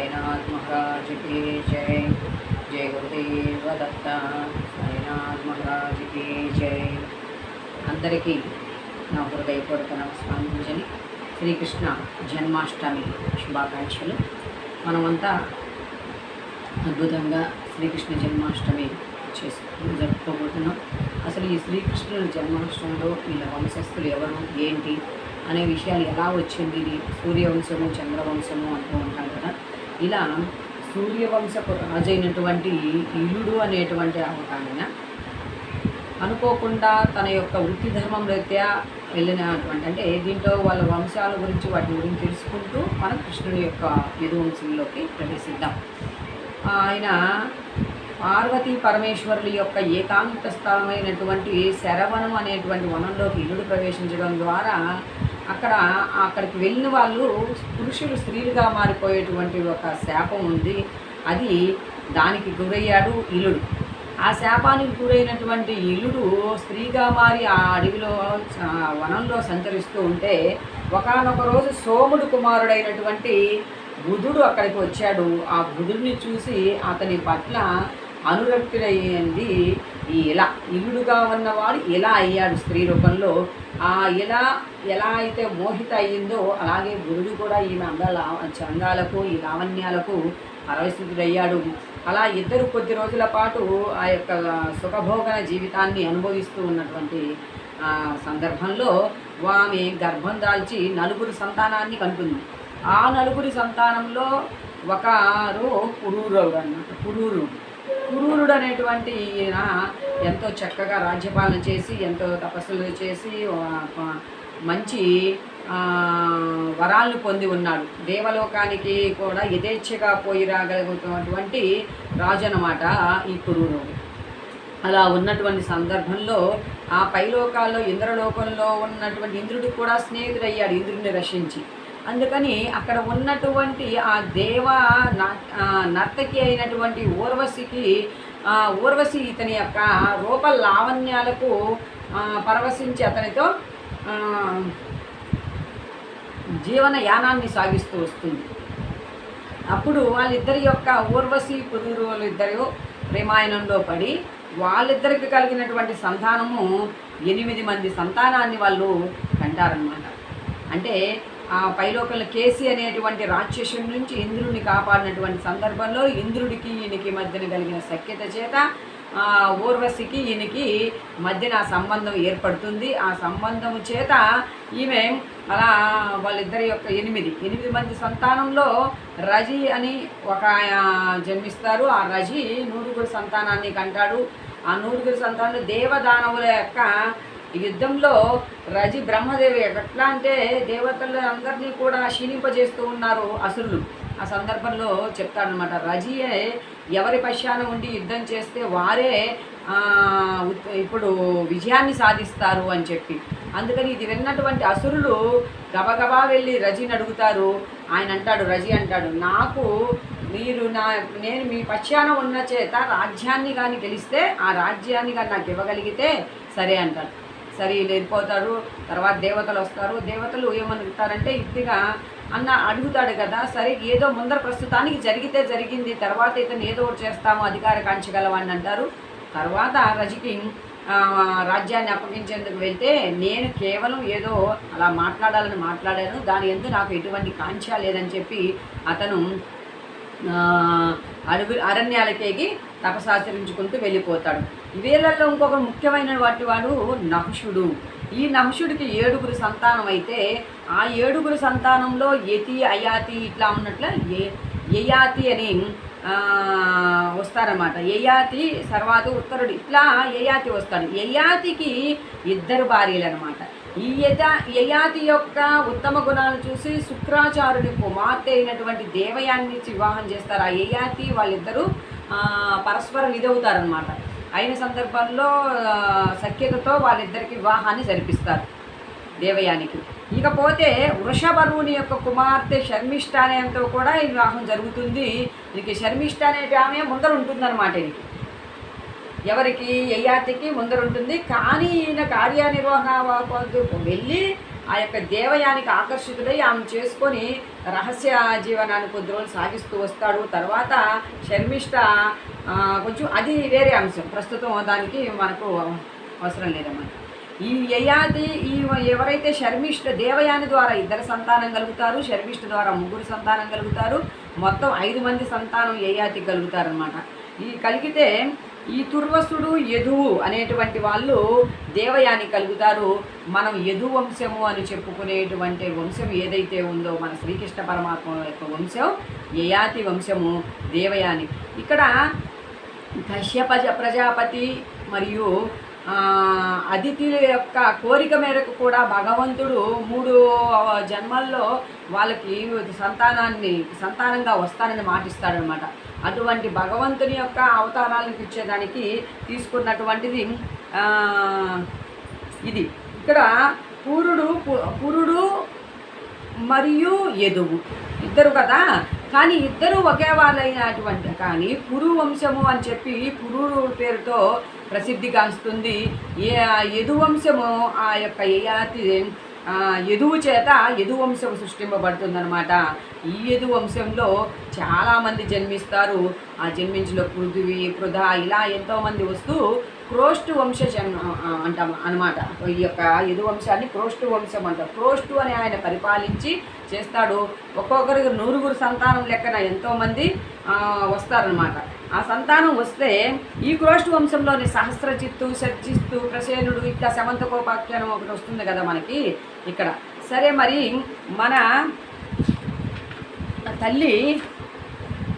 साईनाथ महाराज की जय जय गुरुदेव दत्त సాయినాథ్ మహారాజ్ की జై అందరికీ నా హృదయపూర్వక నమస్కారాంజలి శ్రీకృష్ణ జన్మాష్టమి శుభాకాంక్షలు మనమంతా అద్భుతంగా శ్రీకృష్ణ జన్మాష్టమి చేసు జరుపుకోబోతున్నాం అసలు ఈ శ్రీకృష్ణుల జన్మాష్టమిలో వీళ్ళ వంశస్థులు ఎవరు ఏంటి అనే విషయాలు ఎలా వచ్చింది ఇది సూర్యవంశము చంద్రవంశము అంటూ ఉంటాం కదా ఇలా సూర్యవంశపు రాజైనటువంటి ఇలుడు అనేటువంటి ఒక ఆయన అనుకోకుండా తన యొక్క వృత్తి ధర్మం రీత్యా వెళ్ళినటువంటి అంటే దీంట్లో వాళ్ళ వంశాల గురించి వాటి గురించి తెలుసుకుంటూ మనం కృష్ణుని యొక్క యదువంశంలోకి ప్రవేశిద్దాం. ఆయన పార్వతీ పరమేశ్వరుల యొక్క ఏకాంత స్థలమైనటువంటి శరవణం అనేటువంటి వనంలోకి ఇల్లుడు ప్రవేశించడం ద్వారా అక్కడ అక్కడికి వెళ్ళిన వాళ్ళు పురుషులు స్త్రీలుగా మారిపోయేటువంటి ఒక శాపం ఉంది. అది దానికి గురయ్యాడు ఇల్లుడు ఆ శాపానికి గురైనటువంటి ఇల్లుడు స్త్రీగా మారి ఆ అడవిలో ఆ వనంలో సంచరిస్తూ ఉంటే ఒకనొక రోజు సోముడు కుమారుడైనటువంటి బుధుడు అక్కడికి వచ్చాడు. ఆ బుధుడిని చూసి అతని పట్ల అనురక్తుడయ్యింది ఇలా ఇల్లుడుగా ఉన్నవాడు ఇలా అయ్యాడు స్త్రీ రూపంలో. ఆ ఇలా ఎలా అయితే మోహిత అయ్యిందో అలాగే గురుడు కూడా ఈమె అందాల చందాలకు ఈ లావణ్యాలకు పరవశితుడయ్యాడు అలా ఇద్దరు కొద్ది రోజుల పాటు ఆ యొక్క సుఖభోగన జీవితాన్ని అనుభవిస్తూ ఉన్నటువంటి ఆ, సందర్భంలో ఆమె గర్భం దాల్చి నలుగురు సంతానాన్ని కంటుంది ఆ నలుగురి సంతానంలో ఒకరు పురూరుడు అన్నమాట. పురూరుడు. కురూరుడు అనేటువంటి ఈయన ఎంతో చక్కగా రాజ్యపాలన చేసి ఎంతో తపస్సులు చేసి మంచి వరాలను పొంది ఉన్నాడు. దేవలోకానికి కూడా యథేచ్ఛగా పోయి రాగలుగుతున్నటువంటి రాజు అనమాట ఈ కురువుడు అలా ఉన్నటువంటి సందర్భంలో ఆ పైలోకాల్లో ఇంద్రలోకంలో ఉన్నటువంటి ఇంద్రుడికి కూడా స్నేహితుడయ్యాడు ఇంద్రుడిని రక్షించి. అందుకని అక్కడ ఉన్నటువంటి ఆ దేవ న- నర్తకి అయినటువంటి ఊర్వశికి ఊర్వశి ఇతని యొక్క రూప లావణ్యాలకు పరవశించి అతనితో జీవన యానాన్ని సాగిస్తూ వస్తుంది. అప్పుడు వాళ్ళిద్దరి యొక్క ఊర్వశి పురూరులు ఇద్దరు ప్రేమాయణంలో పడి వాళ్ళిద్దరికి కలిగినటువంటి సంతానము ఎనిమిది మంది సంతానాన్ని వాళ్ళు కంటారనమాట అంటే పైలోకంలో కేసీ అనేటువంటి రాక్షసుడి నుంచి ఇంద్రుడిని కాపాడినటువంటి సందర్భంలో ఇంద్రుడికి ఈయనకి మధ్యన కలిగిన సఖ్యత చేత ఊర్వశికి ఈయనకి మధ్యన ఆ సంబంధం ఏర్పడుతుంది. ఆ సంబంధం చేత ఈమె అలా వాళ్ళిద్దరి యొక్క ఎనిమిది ఎనిమిది మంది సంతానంలో రజి అని ఒక జన్మిస్తారు. ఆ రజి నూరుగురు సంతానాన్ని కంటాడు. ఆ నూరుగురు సంతానంలో దేవదానవుల యొక్క యుద్ధంలో రజి బ్రహ్మదేవి ఎట్లా అంటే దేవతలు అందరినీ కూడా క్షీణింపజేస్తూ ఉన్నారు అసురులు. ఆ సందర్భంలో చెప్తాడనమాట రజియే ఎవరి పశ్చాన ఉండి యుద్ధం చేస్తే వారే ఇప్పుడు విజయాన్ని సాధిస్తారు అని చెప్పి. అందుకని ఇది విన్నటువంటి అసురులు గబగబా వెళ్ళి రజిని అడుగుతారు. ఆయన అంటాడు రజి అంటాడు నాకు మీరు నా నేను మీ పశ్చాన ఉన్న చేత రాజ్యాన్ని కానీ గెలిస్తే ఆ రాజ్యాన్ని కానీ నాకు ఇవ్వగలిగితే సరే అంటాడు. సరే వీళ్ళు తర్వాత దేవతలు వస్తారు. దేవతలు ఏమనుకుంటారంటే ఇదిగా అన్న అడుగుతాడు కదా సరే ఏదో ముందర ప్రస్తుతానికి జరిగితే జరిగింది తర్వాత ఇతను ఏదో ఒకటి చేస్తాము అధికార కాంచగలవని అంటారు. తర్వాత రజికి రాజ్యాన్ని అప్పగించేందుకు వెళ్తే నేను కేవలం ఏదో అలా మాట్లాడాలని మాట్లాడాను దాని ఎందు నాకు ఎటువంటి కాంక్ష లేదని చెప్పి అతను అడవి అరణ్యాలకేగి తపసాచరించుకుంటూ వెళ్ళిపోతాడు. వీళ్ళల్లో ఇంకొక ముఖ్యమైన వాటి వాడు నహుషుడు. ఈ నహుషుడికి ఏడుగురు సంతానం అయితే ఆ ఏడుగురు సంతానంలో యతి అయాతి ఇట్లా ఉన్నట్ల ఏ యయాతి అని వస్తారన్నమాట. యయాతి సర్వాత ఉత్తరుడు. ఇట్లా యయాతి వస్తాడు. యయాతికి ఇద్దరు భార్యలు అనమాట ఈ యజ యయాతి యొక్క ఉత్తమ గుణాలు చూసి శుక్రాచార్యుడి కుమార్తె అయినటువంటి దేవయాన్ని వివాహం చేస్తారు. ఆ యయాతి వాళ్ళిద్దరూ పరస్పరం ఇదవుతారనమాట అయిన సందర్భంలో సఖ్యతతో వాళ్ళిద్దరికి వివాహాన్ని జరిపిస్తారు దేవయానికి. ఇకపోతే వృషభరువుని యొక్క కుమార్తె శర్మిష్ట అనేతో కూడా ఈ వివాహం జరుగుతుంది. దీనికి శర్మిష్ట అనే ఆమె ముందర ఉంటుందన్నమాట ఇది ఎవరికి యయాతికి ముందర ఉంటుంది కానీ ఈయన కార్యనిర్వహణ వెళ్ళి ఆ యొక్క దేవయానికి ఆకర్షితుడై ఆమె చేసుకొని రహస్య జీవనాన్ని కొద్ది రోజులు సాగిస్తూ వస్తాడు. తర్వాత శర్మిష్ట కొంచెం అది వేరే అంశం. ప్రస్తుతం దానికి మనకు అవసరం లేదన్నమాట. ఈ యయాతి ఈ ఎవరైతే శర్మిష్ట దేవయాని ద్వారా ఇద్దరు సంతానం కలుగుతారు శర్మిష్ట ద్వారా ముగ్గురు సంతానం కలుగుతారు మొత్తం ఐదు మంది సంతానం యయాతికి కలుగుతారనమాట ఈ కలిగితే ఈ తుర్వసుడు యదువు అనేటువంటి వాళ్ళు దేవయాని కలుగుతారు. మనం యదు వంశము అని చెప్పుకునేటువంటి వంశం ఏదైతే ఉందో మన శ్రీకృష్ణ పరమాత్మ యొక్క వంశం యయాతి వంశము దేవయాని. ఇక్కడ కశ్యప ప్రజాపతి మరియు అతిథుల యొక్క కోరిక మేరకు కూడా భగవంతుడు మూడు జన్మల్లో వాళ్ళకి సంతానాన్ని సంతానంగా వస్తానని మాటిస్తాడనమాట అటువంటి భగవంతుని యొక్క అవతారాలను ఇచ్చేదానికి తీసుకున్నటువంటిది ఇది. ఇక్కడ పురుడు పు- పురుడు మరియు ఎదువు ఇద్దరు కదా? కానీ ఇద్దరు ఒకే వాళ్ళైనటువంటి కానీ పురు వంశము అని చెప్పి పురుడు పేరుతో ప్రసిద్ధిగాంచుతుంది ఏ యదు వంశము ఆ యొక్క యయాతి యదువు చేత యదు వంశం సృష్టింపబడుతుందన్నమాట. ఈ యదు వంశంలో చాలామంది జన్మిస్తారు. ఆ జన్మించిన పృథ్వీ పృథ ఇలా ఎంతోమంది వస్తూ క్రోష్టు వంశ అంటాం అనమాట ఈ యొక్క యదు వంశాన్ని క్రోష్టు వంశం అంటారు క్రోష్టు అని ఆయన పరిపాలించి చేస్తాడు. ఒక్కొక్కరికి నూరుగురు సంతానం లెక్కన ఎంతోమంది వస్తారనమాట ఆ సంతానం వస్తే ఈ క్రోష్టు వంశంలోని సహస్రజిత్తు సజ్జిత్తు ప్రసేనుడు ఇట్లా శమంతకోపాఖ్యానం ఒకటి వస్తుంది కదా మనకి ఇక్కడ. సరే మరి మన తల్లి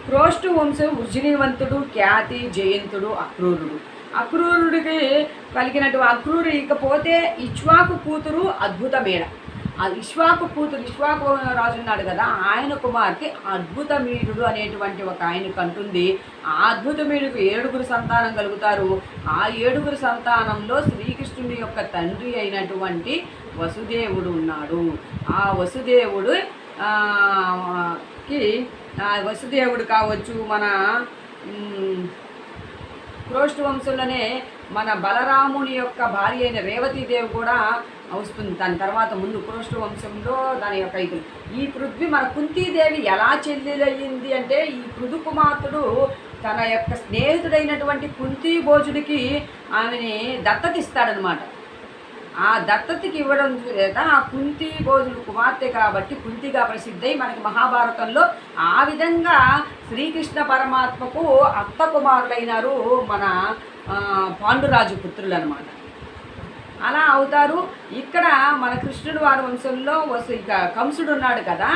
క్రోష్టు వంశం వృజనీవంతుడు ఖ్యాతి జయంతుడు అక్రూరుడు. అక్రూరుడికి కలిగినట్టు అక్రూరు ఇకపోతే ఇచ్వాకు కూతురు అద్భుతమేడ. ఆ ఇక్ష్వాకు కూతురు ఇక్ష్వాకు రాజు ఉన్నాడు కదా ఆయన కుమార్తె అద్భుతమీరుడు అనేటువంటి ఒక ఆయనకు అంటుంది. ఆ అద్భుతమీరుకు ఏడుగురు సంతానం కలుగుతారు. ఆ ఏడుగురు సంతానంలో శ్రీకృష్ణుడి యొక్క తండ్రి అయినటువంటి వసుదేవుడు ఉన్నాడు. ఆ వసుదేవుడు కి ఆ వసుదేవుడు కావచ్చు మన మ్, క్రోష్టు వంశంలోనే మన బలరాముని యొక్క భార్య అయిన రేవతీదేవి కూడా వస్తుంది. దాని తర్వాత ముందు క్రోష్టు వంశంలో దాని యొక్క ఇది. ఈ పృథ్వీ మన కుంతీదేవి ఎలా చెల్లెలయ్యింది అంటే ఈ పృథు కుమార్తెడు తన యొక్క స్నేహితుడైనటువంటి కుంతీ భోజుడికి ఆమెని దత్తతిస్తాడనమాట. ఆ దత్తతకి ఇవ్వడం చేత ఆ కుంతి భోజుడు కుమార్తె కాబట్టి కుంతిగా ప్రసిద్ధై మనకి మహాభారతంలో ఆ విధంగా శ్రీకృష్ణ పరమాత్మకు అత్త కుమారులైనారు మన పాండురాజు పుత్రులు అనమాట అలా అవుతారు. ఇక్కడ మన కృష్ణుడు వారి వంశంలో వసు ఇక కంసుడు ఉన్నాడు కదా.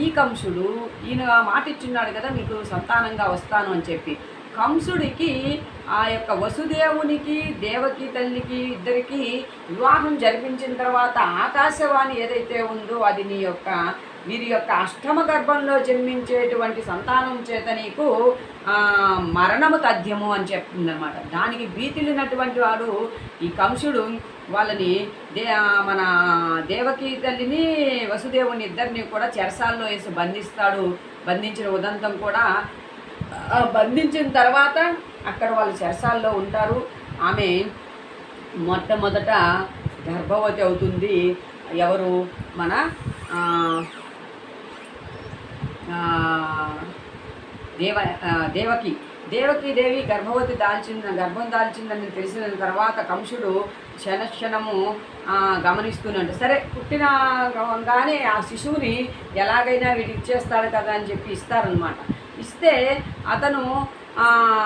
ఈ కంసుడు ఈయన మాట ఇచ్చున్నాడు కదా మీకు సంతానంగా వస్తాను అని చెప్పి. కంసుడికి ఆ యొక్క వసుదేవునికి దేవకి తల్లికి ఇద్దరికి వివాహం జరిపించిన తర్వాత ఆకాశవాణి ఏదైతే ఉందో అది నీ యొక్క వీరి యొక్క అష్టమ గర్భంలో జన్మించేటువంటి సంతానం చేత నీకు మరణము తథ్యము అని చెప్తుందన్నమాట. దానికి భీతిలినటువంటి వాడు ఈ కంసుడు వాళ్ళని దే మన దేవకి తల్లిని వసుదేవుని ఇద్దరిని కూడా చెరసాల్లో వేసి బంధిస్తాడు. బంధించిన ఉదంతం కూడా బంధించిన తర్వాత అక్కడ వాళ్ళు చెరసాల్లో ఉంటారు. ఆమె మొట్టమొదట గర్భవతి అవుతుంది. ఎవరు? మన దేవ దేవకి. దేవకీదేవి గర్భవతి దాల్చింది గర్భం దాల్చిందని తెలిసిన తర్వాత కంసుడు క్షణక్షణము గమనిస్తున్నాడు సరే పుట్టిన గానే ఆ శిశువుని ఎలాగైనా వీడు ఇచ్చేస్తాడు కదా అని చెప్పి ఇస్తారనమాట ఇస్తే అతను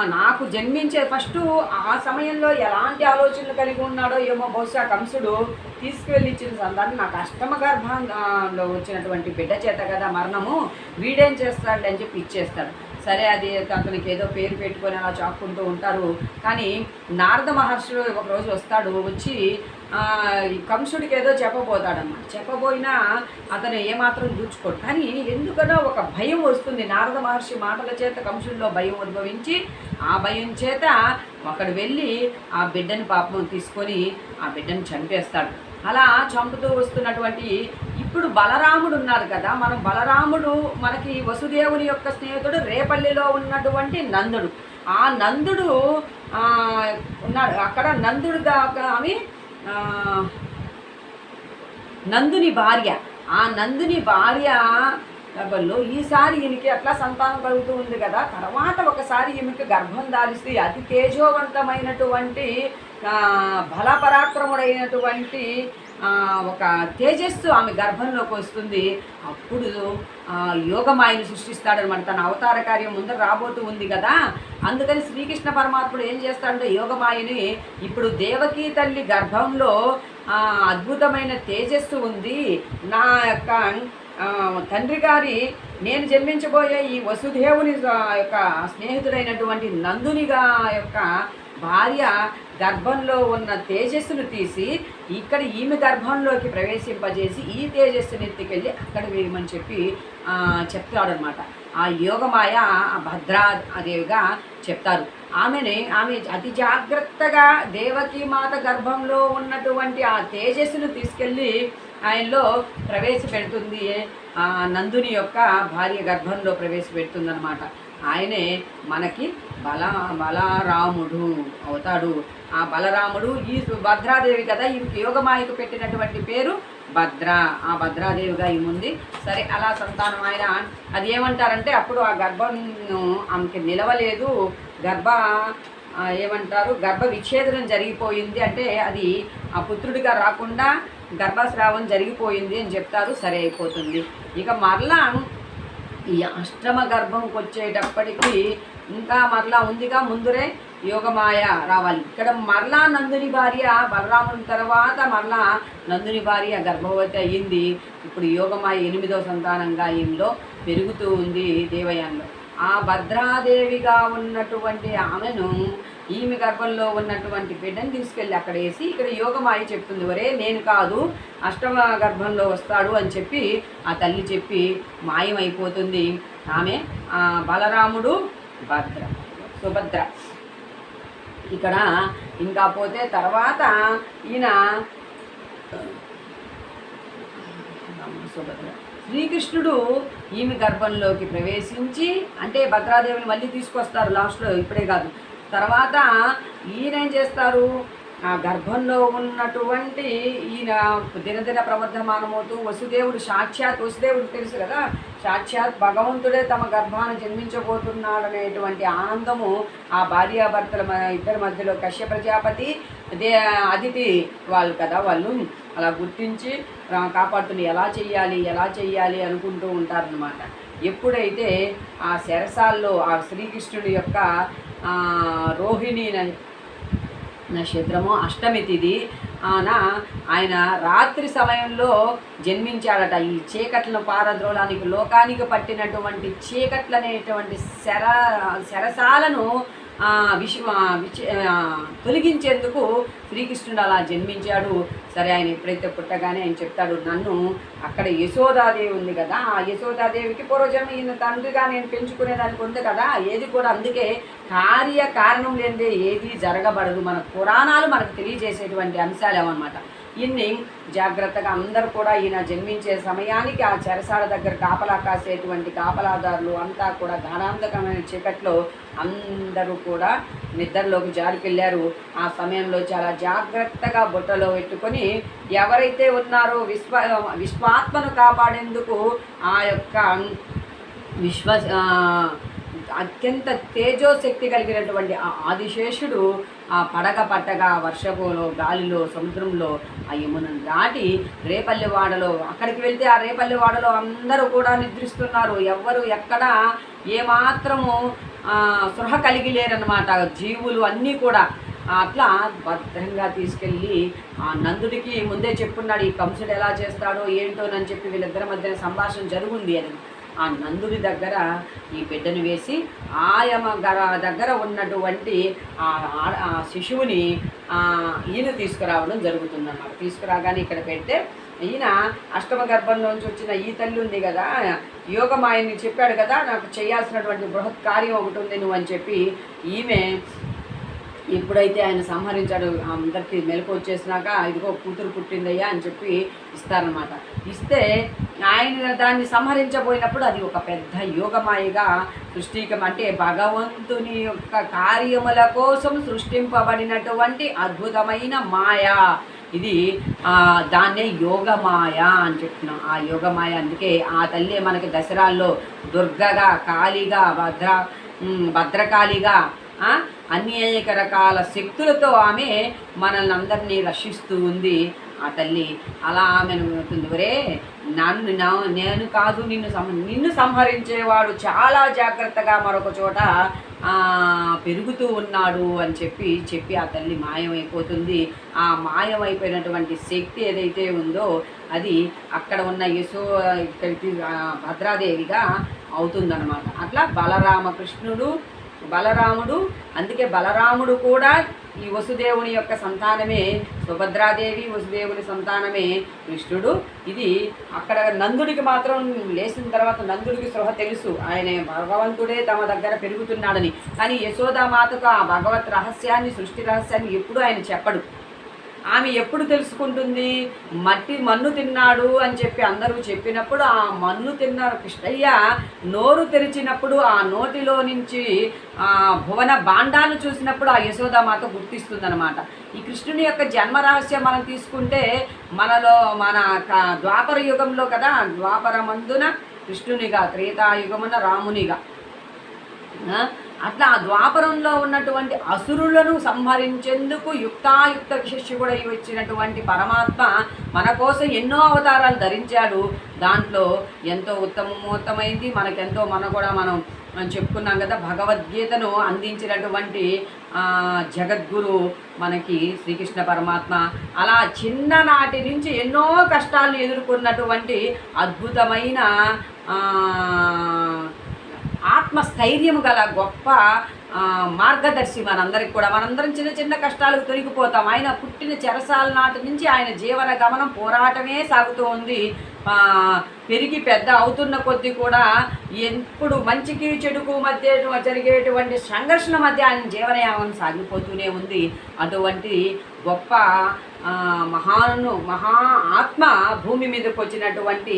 నాకు జన్మించే ఫస్ట్ ఆ సమయంలో ఎలాంటి ఆలోచనలు కలిగి ఉన్నాడో ఏమో బహుశా కంసుడు తీసుకువెళ్ళి ఇచ్చిన సందర్భం నాకు అష్టమ గర్భంలో వచ్చినటువంటి బిడ్డ చేత కదా మరణము వీడేం చేస్తాడు అని చెప్పి ఇచ్చేస్తాడు. సరే అది అతనికి ఏదో పేరు పెట్టుకొని అలా చాక్కుంటూ ఉంటారు. కానీ నారద మహర్షుడు ఒక రోజు వస్తాడు వచ్చి కంసుడికి ఏదో చెప్పబోతాడన్నమాట. చెప్పబోయినా అతను ఏమాత్రం దూచుకోడు. కానీ ఎందుకనో ఒక భయం వస్తుంది. నారద మహర్షి మాటల చేత కంసుడిలో భయం ఉద్భవించి ఆ భయం చేత ఒకడు వెళ్ళి ఆ బిడ్డని పాపం తీసుకొని ఆ బిడ్డని చంపేస్తాడు. అలా చంపుతూ వస్తున్నటువంటి ఇప్పుడు బలరాముడు ఉన్నారు కదా మనం బలరాముడు మనకి వసుదేవుని యొక్క స్నేహితుడు రేపల్లిలో ఉన్నటువంటి నందుడు. ఆ నందుడు ఉన్నాడు. అక్కడ నందుడు దాకా ఆమె నందుని భార్య. ఆ నందుని భార్య గర్భంలో ఈసారి ఈయనకి అట్లా సంతానం కలుగుతూ ఉంది కదా తర్వాత ఒకసారి ఈమెకి గర్భం దాలిస్తే అతి తేజోవంతమైనటువంటి బలపరాక్రముడైనటువంటి ఒక తేజస్సు ఆమె గర్భంలోకి వస్తుంది. అప్పుడు యోగం యోగమాయని సృష్టిస్తాడనమాట తన అవతార కార్యం ముందర రాబోతూ ఉంది కదా. అందుకని శ్రీకృష్ణ పరమాత్ముడు ఏం చేస్తాడంటే యోగమాయని ఇప్పుడు దేవకీ తల్లి గర్భంలో అద్భుతమైన తేజస్సు ఉంది. నా యొక్క తండ్రి గారి నేను జన్మించబోయే ఈ వసుదేవుని యొక్క స్నేహితుడైనటువంటి నందునిగా యొక్క భార్య గర్భంలో ఉన్న తేజస్సును తీసి ఇక్కడ ఈమె గర్భంలోకి ప్రవేశింపజేసి ఈ తేజస్సుని ఎత్తుకెళ్ళి అక్కడ వేయమని చెప్పి చెప్తాడనమాట ఆ యోగమాయ భద్రా భద్రాదేవిగా చెప్తారు. ఆమెని ఆమె అతి జాగ్రత్తగా దేవకీ మాత గర్భంలో ఉన్నటువంటి ఆ తేజస్సును తీసుకెళ్ళి ఆయనలో ప్రవేశపెడుతుంది. ఆ నందుని యొక్క భార్య గర్భంలో ప్రవేశపెడుతుందనమాట ఆయనే మనకి బల బలరాముడు అవుతాడు. ఆ బలరాముడు ఈ భద్రాదేవి కదా ఈమెకి యోగమాయకు పెట్టినటువంటి పేరు భద్ర ఆ భద్రాదేవిగా ఏముంది సరే అలా సంతానం ఆయన. అది ఏమంటారంటే అప్పుడు ఆ గర్భం ఆమెకి నిలవలేదు. గర్భ ఏమంటారు గర్భ విచ్ఛేదనం జరిగిపోయింది అంటే అది ఆ పుత్రుడిగా రాకుండా గర్భస్రావం జరిగిపోయింది అని చెప్తారు. సరే అయిపోతుంది. ఇక మరలా ఈ అష్టమ గర్భంకి వచ్చేటప్పటికి ఇంకా మరలా ఉందిగా ముందురే యోగమాయ రావాలి. ఇక్కడ మరలా నందుని భార్య బలరాముని తర్వాత మరలా నందుని భార్య గర్భవతి అయ్యింది. ఇప్పుడు యోగమాయ ఎనిమిదో సంతానంగా ఈమెలో పెరుగుతూ ఉంది దేవయాన్లో. ఆ భద్రాదేవిగా ఉన్నటువంటి ఆమెను ఈమె గర్భంలో ఉన్నటువంటి బిడ్డను తీసుకెళ్ళి అక్కడ వేసి ఇక్కడ యోగమాయ చెప్తుంది వరే నేను కాదు అష్టమ గర్భంలో వస్తాడు అని చెప్పి ఆ తల్లి చెప్పి మాయమైపోతుంది. ఆమె ఆ బలరాముడు భద్ర సుభద్ర. ఇక్కడ ఇంకా పోతే తర్వాత ఈయన సుభద్ర. శ్రీకృష్ణుడు ఈమె గర్భంలోకి ప్రవేశించి అంటే భద్రాదేవిని మళ్ళీ తీసుకొస్తారు లాస్ట్లో ఇప్పుడే కాదు. తర్వాత ఈయన ఏం చేస్తారు? ఆ గర్భంలో ఉన్నటువంటి ఈయన దినదిన ప్రవర్ధమానమవుతూ వసుదేవుడు సాక్షాత్ వసుదేవుడు తెలుసు కదా? సాక్షాత్ భగవంతుడే తమ గర్భాన్ని జన్మించబోతున్నాడనేటువంటి ఆనందము ఆ భార్యాభర్తల ఇద్దరి మధ్యలో. కశ్య ప్రజాపతి దే అతిథి వాళ్ళు కదా వాళ్ళు. అలా గుర్తించి ఆ, కాపాడుతున్న ఎలా చెయ్యాలి ఎలా చెయ్యాలి అనుకుంటూ ఉంటారనమాట ఎప్పుడైతే ఆ శరసాల్లో ఆ శ్రీకృష్ణుడి యొక్క రోహిణి నక్షత్రము అష్టమి తిథి ఆన ఆయన రాత్రి సమయంలో జన్మించాడట. ఈ చీకట్లను పారద్రోలానికి లోకానికి పట్టినటువంటి చీకట్లు అనేటువంటి శర శరసాలను ఆ, విష విచ- తొలగించేందుకు శ్రీకృష్ణుడు అలా జన్మించాడు. సరే ఆయన ఎప్పుడైతే పుట్టగానే ఆయన చెప్తాడు నన్ను అక్కడ యశోదాదేవి ఉంది కదా ఆ యశోదాదేవికి పూర్వజన్మ ఈయన తండ్రిగా నేను పెంచుకునేదానికి ఉంది కదా ఏది కూడా అందుకే కార్య కారణం లేనిదే ఏది జరగబడదు. మన పురాణాలు మనకు తెలియజేసేటువంటి అంశాలు ఏమన్నమాట ఇన్ని జాగ్రత్తగా అందరూ కూడా ఈయన జన్మించే సమయానికి ఆ చెరసాల దగ్గర కాపలా కాసేటువంటి కాపలాదారులు అంతా కూడా గాఢాంతకమైన చీకట్లో అందరూ కూడా నిద్రలోకి జారికెళ్ళారు ఆ సమయంలో చాలా జాగ్రత్తగా బుట్టలో పెట్టుకొని ఎవరైతే ఉన్నారో విశ్వ విశ్వాత్మను కాపాడేందుకు ఆ యొక్క విశ్వ అత్యంత తేజోశక్తి కలిగినటువంటి ఆ ఆదిశేషుడు ఆ పడగ పట్టగా వర్షపులో గాలిలో సముద్రంలో ఆ యమునను దాటి రేపల్లివాడలో అక్కడికి వెళ్తే ఆ రేపల్లివాడలో అందరూ కూడా నిద్రిస్తున్నారు. ఎవ్వరు ఎక్కడ ఏమాత్రము సృహ స్పృహ కలిగి లేరనమాట జీవులు అన్నీ కూడా అట్లా భద్రంగా తీసుకెళ్ళి ఆ నందుడికి ముందే చెప్పున్నాడు ఈ కంసుడు ఎలా చేస్తాడో ఏంటోనని చెప్పి వీళ్ళిద్దరి మధ్యన సంభాషణ జరుగుంది అని. ఆ నందుని దగ్గర ఈ బిడ్డను వేసి ఆయమ గర దగ్గర ఉన్నటువంటి ఆ ఆ- శిశువుని ఈయన తీసుకురావడం జరుగుతుందన్నమాట. తీసుకురాగానే ఇక్కడ పెడితే ఈయన అష్టమ గర్భంలోంచి వచ్చిన ఈ తల్లి ఉంది కదా యోగమాయని చెప్పాడు కదా నాకు చేయాల్సినటువంటి బృహత్ కార్యం ఒకటి ఉంది నువ్వు అని చెప్పి ఈమె ఎప్పుడైతే ఆయన సంహరించాడు అందరికీ మెలకు వచ్చేసినాక ఇదిగో కూతురు పుట్టిందయ్యా అని చెప్పి ఇస్తారనమాట ఇస్తే ఆయన దాన్ని సంహరించబోయినప్పుడు అది ఒక పెద్ద యోగమాయగా సృష్టికం అంటే భగవంతుని యొక్క కార్యముల కోసం సృష్టింపబడినటువంటి అద్భుతమైన మాయ. ఇది దాన్నే యోగమాయ అని చెప్తున్నాం. ఆ యోగమాయ అందుకే ఆ తల్లి మనకి దసరాల్లో దుర్గగా కాళీగా భద్ర భద్రకాళిగా అనేక రకాల శక్తులతో ఆమె మనల్ని అందరినీ రక్షిస్తూ ఉంది. ఆ తల్లి అలా ఆమెను ఉంటుంది. ఒరే నన్ను నేను కాదు నిన్ను సం నిన్ను సంహరించేవాడు చాలా జాగ్రత్తగా మరొక చోట పెరుగుతూ ఉన్నాడు అని చెప్పి చెప్పి ఆ తల్లి మాయమైపోతుంది. ఆ మాయమైపోయినటువంటి శక్తి ఏదైతే ఉందో అది అక్కడ ఉన్న యశో ఇక్కడికి భద్రాదేవిగా అవుతుందన్నమాట. అట్లా బలరామకృష్ణుడు బలరాముడు. అందుకే బలరాముడు కూడా ఈ వసుదేవుని యొక్క సంతానమే సుభద్రాదేవి వసుదేవుని సంతానమే కృష్ణుడు. ఇది అక్కడ నందుడికి మాత్రం లేచిన తర్వాత నందుడికి సృహ తెలుసు. ఆయన భగవంతుడే తమ దగ్గర పెరుగుతున్నాడని. కానీ యశోదామాతకు ఆ భగవత్ రహస్యాన్ని సృష్టి రహస్యాన్ని ఎప్పుడూ ఆయన చెప్పడు. ఆమె ఎప్పుడు తెలుసుకుంటుంది? మట్టి మన్ను తిన్నాడు అని చెప్పి అందరూ చెప్పినప్పుడు ఆ మన్ను తిన్న కృష్ణయ్య నోరు తెరిచినప్పుడు ఆ నోటిలో నుంచి ఆ భువన బాండాలు చూసినప్పుడు ఆ యశోదామాత గుర్తిస్తుందనమాట ఈ కృష్ణుని యొక్క జన్మ రహస్యం మనం తీసుకుంటే మనలో మన ద్వాపర యుగంలో కదా ద్వాపర మందున కృష్ణునిగా త్రేతాయుగమున రామునిగా. అట్లా ఆ ద్వాపరంలో ఉన్నటువంటి అసురులను సంహరించేందుకు యుక్తాయుక్త కూడా వచ్చినటువంటి పరమాత్మ మన కోసం ఎన్నో అవతారాలు ధరించాడు. దాంట్లో ఎంతో ఉత్తమోత్తమైంది. మనకెంతో మన కూడా మనం మనం చెప్పుకున్నాం కదా భగవద్గీతను అందించినటువంటి జగద్గురు మనకి శ్రీకృష్ణ పరమాత్మ. అలా చిన్ననాటి నుంచి ఎన్నో కష్టాలను ఎదుర్కొన్నటువంటి అద్భుతమైన ఆత్మస్థైర్యము ఆత్మస్థైర్యం గల గొప్ప మార్గదర్శి మనందరికి కూడా. మనందరం చిన్న చిన్న కష్టాలకు తొలగిపోతాం. ఆయన పుట్టిన చెరసాల నాటి నుంచి ఆయన జీవన గమనం పోరాటమే సాగుతూ ఉంది. పెరిగి పెద్ద అవుతున్న కొద్దీ కూడా ఎప్పుడు మంచికి చెడుకు మధ్య జరిగేటువంటి సంఘర్షణ మధ్య ఆయన జీవనయామం సాగిపోతూనే ఉంది. అటువంటి గొప్ప మహాను మహా ఆత్మ భూమి మీదకి వచ్చినటువంటి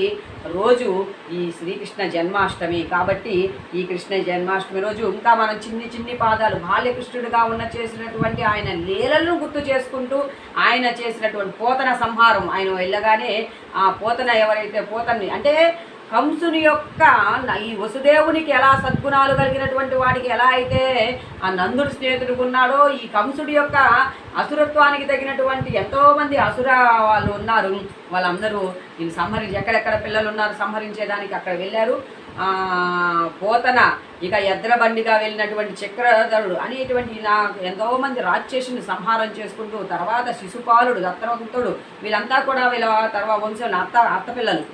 రోజు ఈ శ్రీకృష్ణ జన్మాష్టమి. కాబట్టి ఈ కృష్ణ జన్మాష్టమి రోజు ఇంకా మనం చిన్ని చిన్ని పాదాలు బాల్యకృష్ణుడిగా ఉన్న చేసినటువంటి ఆయన లీలలను గుర్తు చేసుకుంటూ ఆయన చేసినటువంటి పోతన సంహారం. ఆయన వెళ్ళగానే ఆ పోతన ఎవరైతే పోతన్ని అంటే కంసుని యొక్క ఈ వసుదేవునికి ఎలా సద్గుణాలు కలిగినటువంటి వాడికి ఎలా అయితే ఆ నందుడు స్నేహితుడు ఉన్నాడో ఈ కంసుడి యొక్క అసురత్వానికి తగినటువంటి ఎంతోమంది అసుర వాళ్ళు ఉన్నారు. వాళ్ళందరూ ఈయన సంహరించి ఎక్కడెక్కడ పిల్లలు ఉన్నారు సంహరించేదానికి అక్కడ వెళ్ళారు. పోతన ఇక ఎద్రబండిగా వెళ్ళినటువంటి చక్రధరుడు అనేటువంటి నా ఎంతోమంది రాక్షసుని సంహారం చేసుకుంటూ తర్వాత శిశుపాలుడు దత్తవంతుడు వీళ్ళంతా కూడా వీళ్ళ తర్వాత వంశం అత్త అత్త పిల్లలు.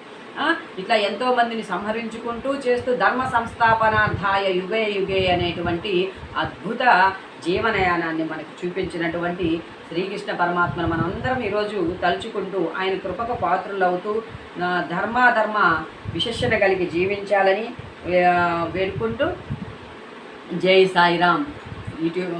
ఇట్లా ఎంతో మందిని సంహరించుకుంటూ చేస్తూ ధర్మ సంస్థాపనార్థాయ యుగే యుగే అనేటువంటి అద్భుత జీవనయానాన్ని మనకు చూపించినటువంటి శ్రీకృష్ణ పరమాత్మను మనందరం ఈరోజు తలుచుకుంటూ ఆయన కృపకు పాత్రులవుతూ అవుతూ ధర్మాధర్మ విశేషణ కలిగి జీవించాలని వేడుకుంటూ జై సాయిరామ్. యూట్యూబ్